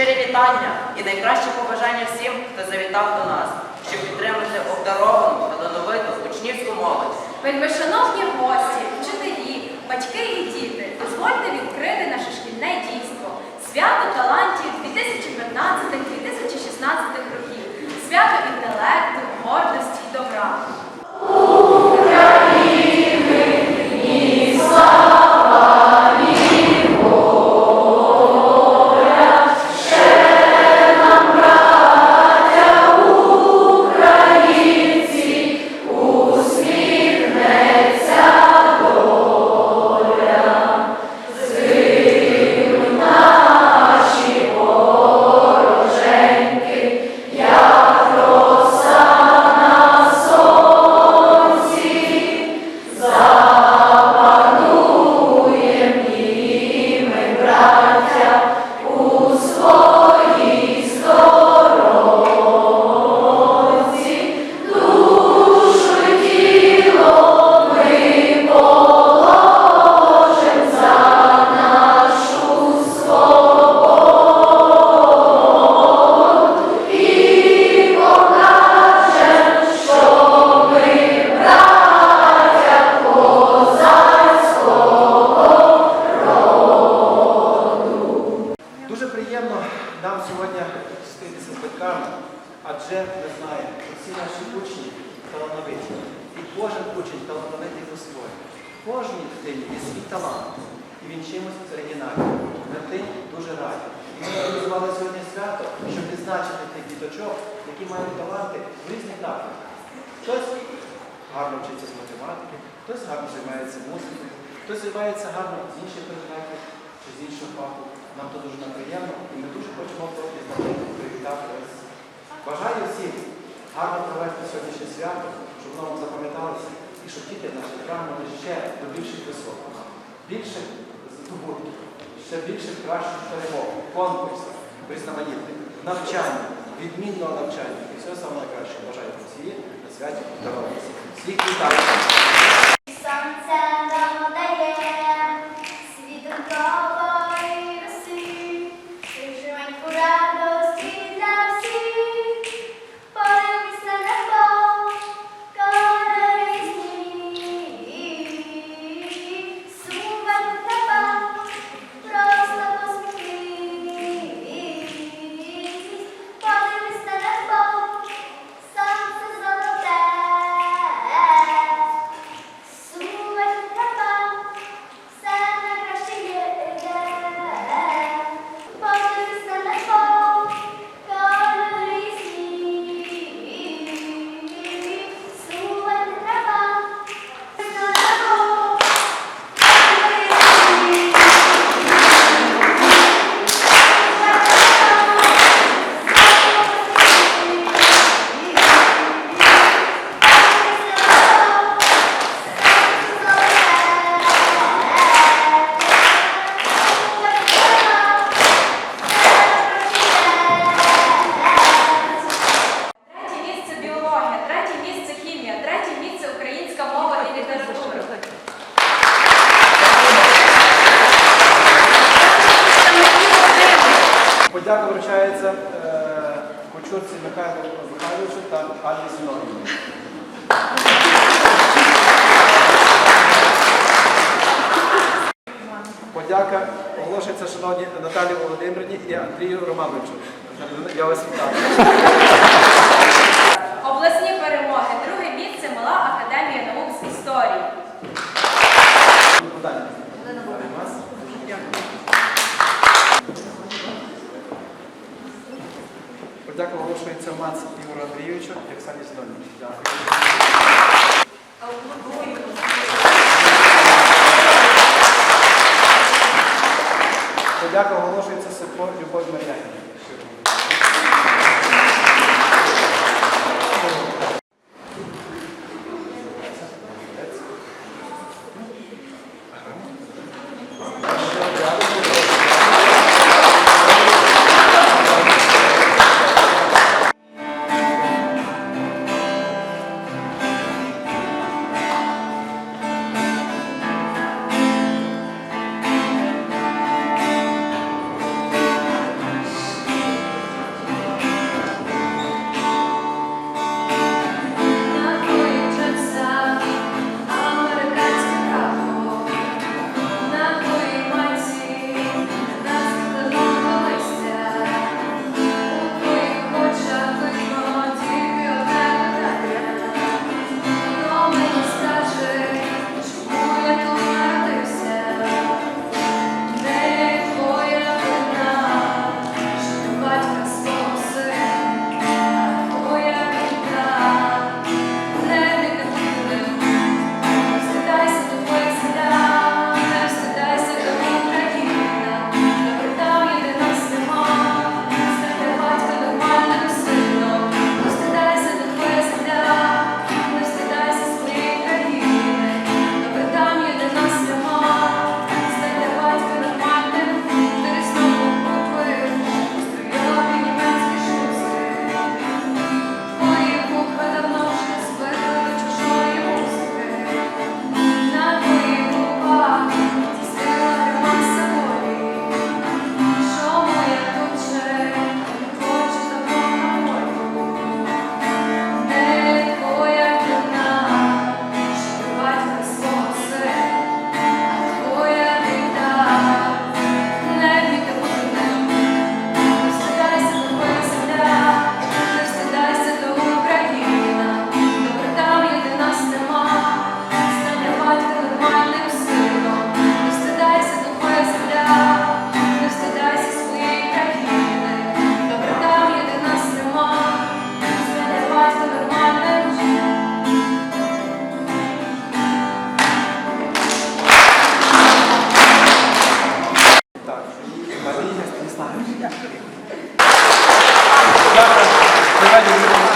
Щирі вітання і найкраще побажання всім, хто завітав до нас, щоб підтримати обдаровану, талановиту учнівську молодь. Вельмишановні гості, вчителі, батьки і діти, дозвольте відкрити наше шкільне дійство. Свято талантів 2015-2016 років. Свято інтелекту, гордості і добра. Всім гарно провести сьогоднішнє свято, щоб воно вам запам'яталося і щоб діти наші прагнули ще до більших висот, більших здобутків, ще більших кращих перемог, конкурсів, різноманітних, навчання, відмінного навчання. І все найкраще бажаю всі на святі здоров'я. Всіх вітаю! Шановні Наталі Володимирівні і Андрію Романовичу. Я вас вітаю. Обласні перемоги. Друге місце Мала Академія наук з історії. Подяка оголошується Мац Ігору Андрійовичу і Оксані. Дякую. Подяка оголошується Сипо Любові Мар'янівні.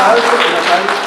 alto como tal.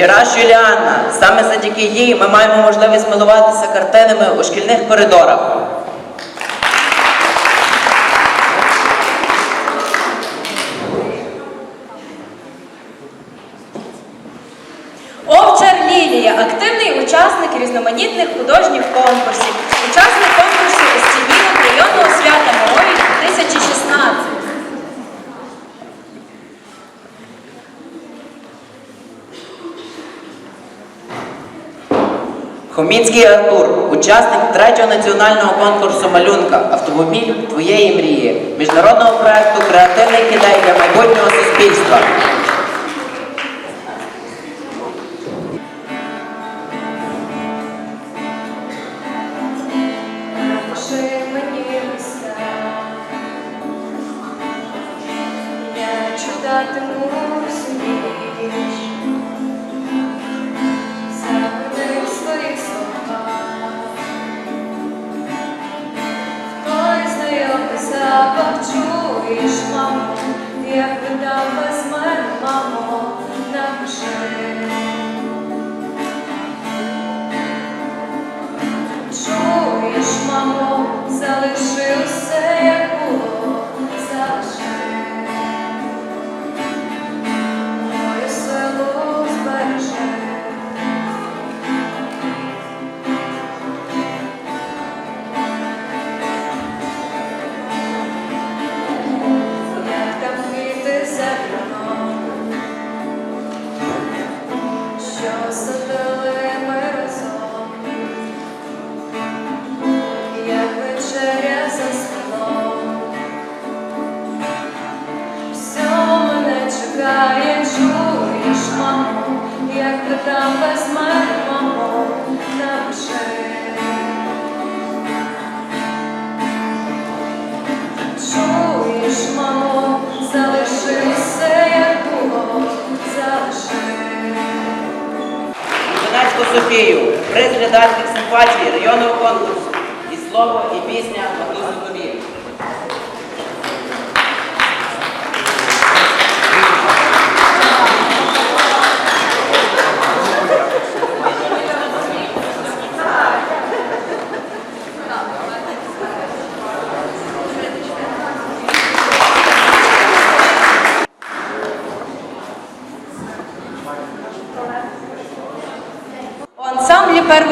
Тоді раз Саме завдяки їй ми маємо можливість милуватися картинами у шкільних коридорах. Овчар Лілія, активний учасник різноманітних художніх конкурсів, учасник конкурсу «Осінінок районного свята Мові 2016. Хомінський Артур, учасник третього національного конкурсу малюнка Автомобіль твоєї мрії, міжнародного проекту креативних ідей для майбутнього суспільства. Як ти там без мене, мамо, напиши. Чуєш, мамо, залиши все, як було, залиши. Донецьку Софію, приз симпатій районного конкурсу. І слово, і пісня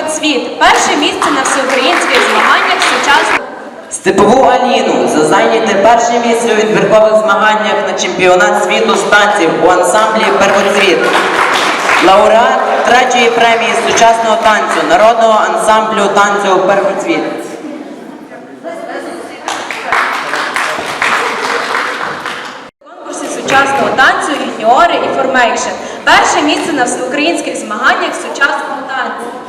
Первоцвіт перше місце на всеукраїнських змаганнях сучасного. Степову Аліну за зайняте перше місце у відбіркових змаганнях на чемпіонат світу з танців у ансамблі Первоцвіт. Лауреат третьої премії сучасного танцю народного ансамблю танцю Первоцвіт. конкурсі сучасного танцю, юніори і формейшн. Перше місце на всеукраїнських змаганнях сучасного танцю.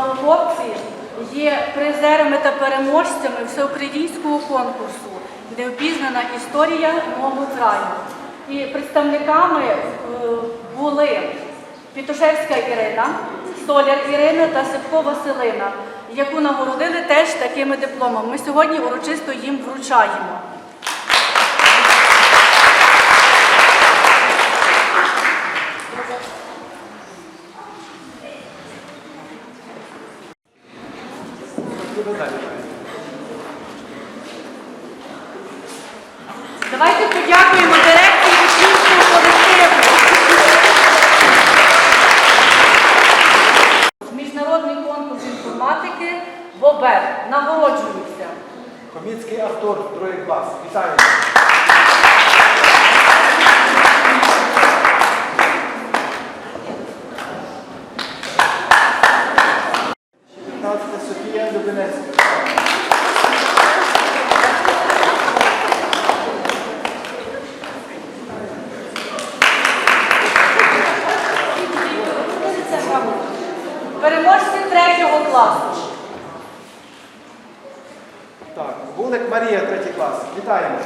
Науковці є призерами та переможцями всеукраїнського конкурсу, де впізнана історія мого краю. І представниками е, були Пітушевська Ірина, Столяр Ірина та Сипко Василина, яку нагородили теж такими дипломами. Ми сьогодні урочисто їм вручаємо. Подякуємо дирекції учнівського колективу. Міжнародний конкурс інформатики ВОБЕР. нагороджується. Коміцький автор, другий клас. Вітаю. Так, Вулик Марія, третій клас. Вітаємо.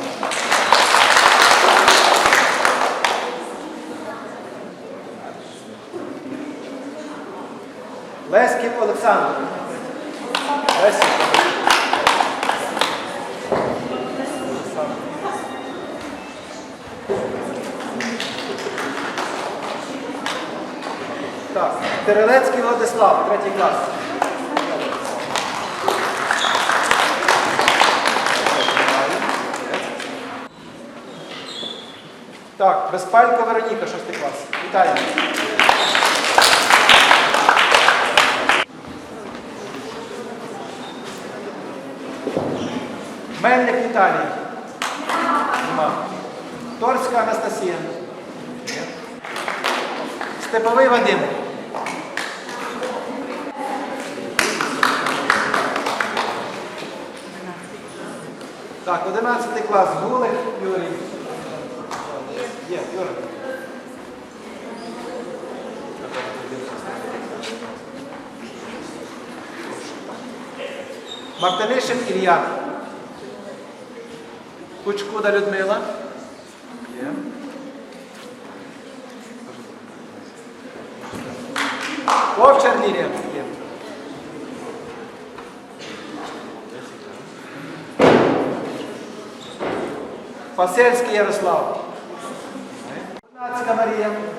Леськів Олександр. Леськів. Так, Терелецький Владислав, третій клас. Так, Безпалько Вероніка, шостий клас. Вітаємо. Мельник Віталій. Нема. Торська Анастасія. Степовий Вадим. Так, 11 клас. Гулик Юрій. Мартинишин Ілля. Кучкуда Людмила. Є. Ковчар Лілія. Пасельський Ярослав. Нацька Марія.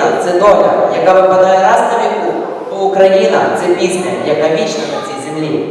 Україна це доля, яка випадає раз на віку. Бо Україна це пісня, яка вічна на цій землі.